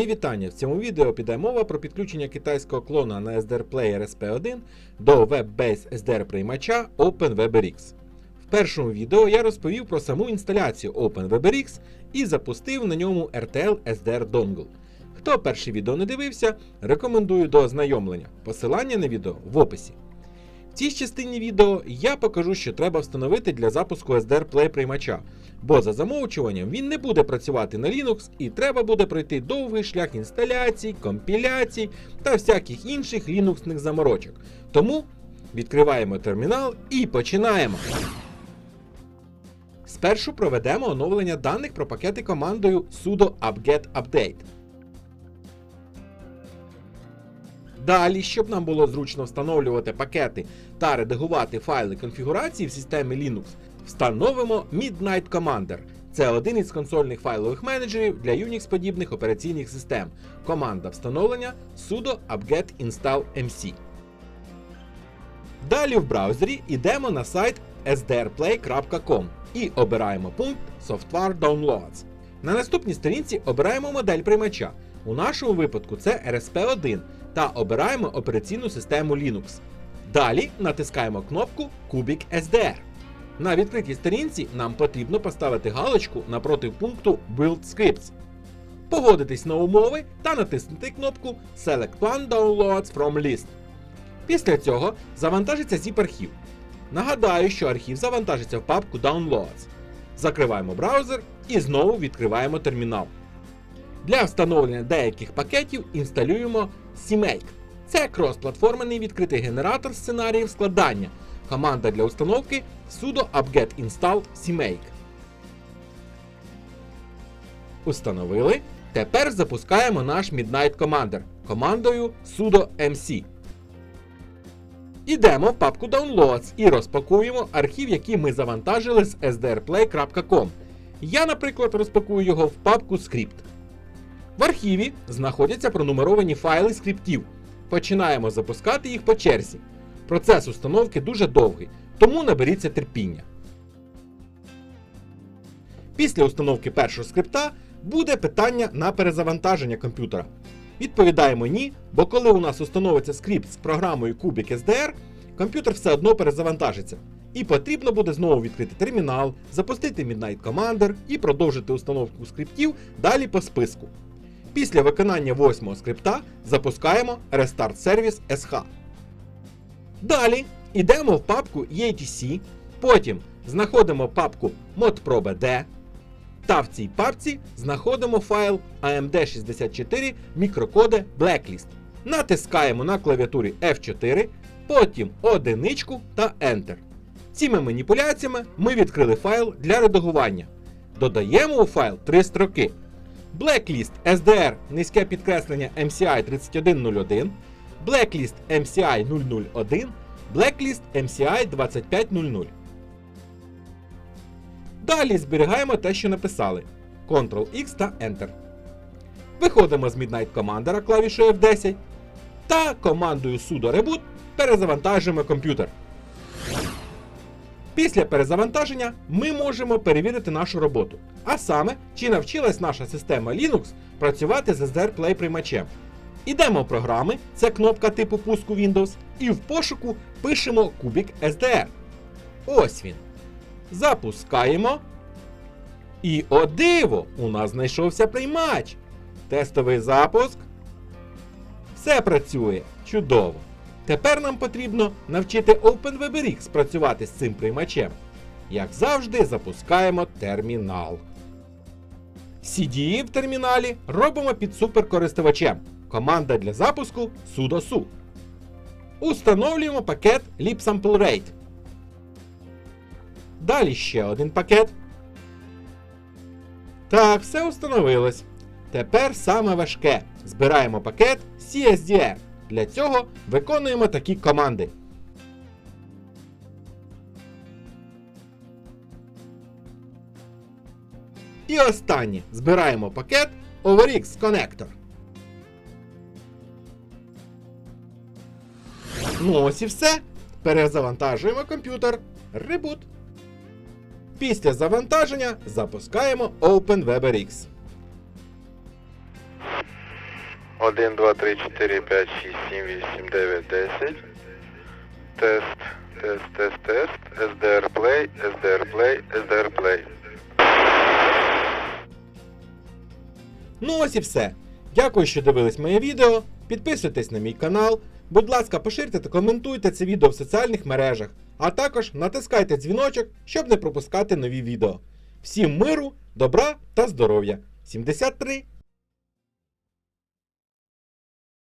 Мої вітання. В цьому відео піде мова про підключення китайського клона на SDR Player SP1 до Web-Based SDR приймача OpenWebRX. В першому відео я розповів про саму інсталяцію OpenWebRX і запустив на ньому RTL SDR Dongle. Хто перше відео не дивився, рекомендую до ознайомлення. Посилання на відео в описі. Цій частині відео я покажу, що треба встановити для запуску SDR Play приймача, бо за замовчуванням він не буде працювати на Linux і треба буде пройти довгий шлях інсталяцій, компіляцій та всяких інших лінуксних заморочок. Тому відкриваємо термінал і починаємо. Спершу проведемо оновлення даних про пакети командою sudo apt-get update. Далі, щоб нам було зручно встановлювати пакети та редагувати файли конфігурації в системі Linux, встановимо Midnight Commander. Це один із консольних файлових менеджерів для Unix-подібних операційних систем. Команда встановлення sudo apt-get install mc. Далі в браузері йдемо на сайт sdrplay.com і обираємо пункт Software Downloads. На наступній сторінці обираємо модель приймача. У нашому випадку це RSP1 та обираємо операційну систему Linux. Далі натискаємо кнопку Cubic SDR. На відкритій сторінці нам потрібно поставити галочку напроти пункту Build Scripts, погодитись на умови та натиснути кнопку Select One Downloads from List. Після цього завантажиться zip-архів. Нагадаю, що архів завантажиться в папку Downloads. Закриваємо браузер і знову відкриваємо термінал. Для встановлення деяких пакетів інсталюємо CMake. Це кросплатформений відкритий генератор сценаріїв складання. Команда для установки sudo apt-get install CMake. Установили. Тепер запускаємо наш Midnight Commander командою sudo mc. Ідемо в папку Downloads і розпакуємо архів, який ми завантажили з sdrplay.com. Я, наприклад, розпакую його в папку Script. В архіві знаходяться пронумеровані файли скриптів. Починаємо запускати їх по черзі. Процес установки дуже довгий, тому наберіться терпіння. Після установки першого скрипта буде питання на перезавантаження комп'ютера. Відповідаємо ні, бо коли у нас установиться скрипт з програмою Cubic SDR, комп'ютер все одно перезавантажиться. І потрібно буде знову відкрити термінал, запустити Midnight Commander і продовжити установку скриптів далі по списку. Після виконання восьмого скрипта запускаємо Restart Service SH. Далі йдемо в папку EATC, потім знаходимо папку modprobd, та в цій папці знаходимо файл AMD64 мікрокоди Blacklist. Натискаємо на клавіатурі F4, потім одиничку та Enter. Цими маніпуляціями ми відкрили файл для редагування. Додаємо у файл три строки. Blacklist SDR низьке підкреслення MCI 3101, Blacklist MCI 001, Blacklist MCI 2500. Далі зберігаємо те, що написали. Ctrl-X та Enter. Виходимо з Midnight Commander клавішою F10 та командою sudo reboot перезавантажуємо комп'ютер. Після перезавантаження ми можемо перевірити нашу роботу, а саме, чи навчилась наша система Linux працювати з SDR Play приймачем. Ідемо в програми, це кнопка типу пуску Windows, і в пошуку пишемо Cubic SDR. Ось він. Запускаємо. І о диво! У нас знайшовся приймач. Тестовий запуск. Все працює. Чудово. Тепер нам потрібно навчити OpenWebRX працювати з цим приймачем. Як завжди, запускаємо термінал. CDE в терміналі робимо під суперкористувачем. Команда для запуску sudo su. Установлюємо пакет libsamplerate. Далі ще один пакет. Так, все установилось. Тепер саме важке. Збираємо пакет CSDR. Для цього виконуємо такі команди. І останнє. Збираємо пакет OverX Connector. Ну ось і все. Перезавантажуємо комп'ютер. Ребут. Після завантаження запускаємо OpenWebRX. 1, 2, 3, 4, 5, 6, 7, 8, 9, 10. Тест, тест, тест, тест. SDR Play, SDR Play, SDR Play. Ну ось і все. Дякую, що дивились моє відео. Підписуйтесь на мій канал. Будь ласка, поширте та коментуйте це відео в соціальних мережах, а також натискайте дзвіночок, щоб не пропускати нові відео. Всім миру, добра та здоров'я. 73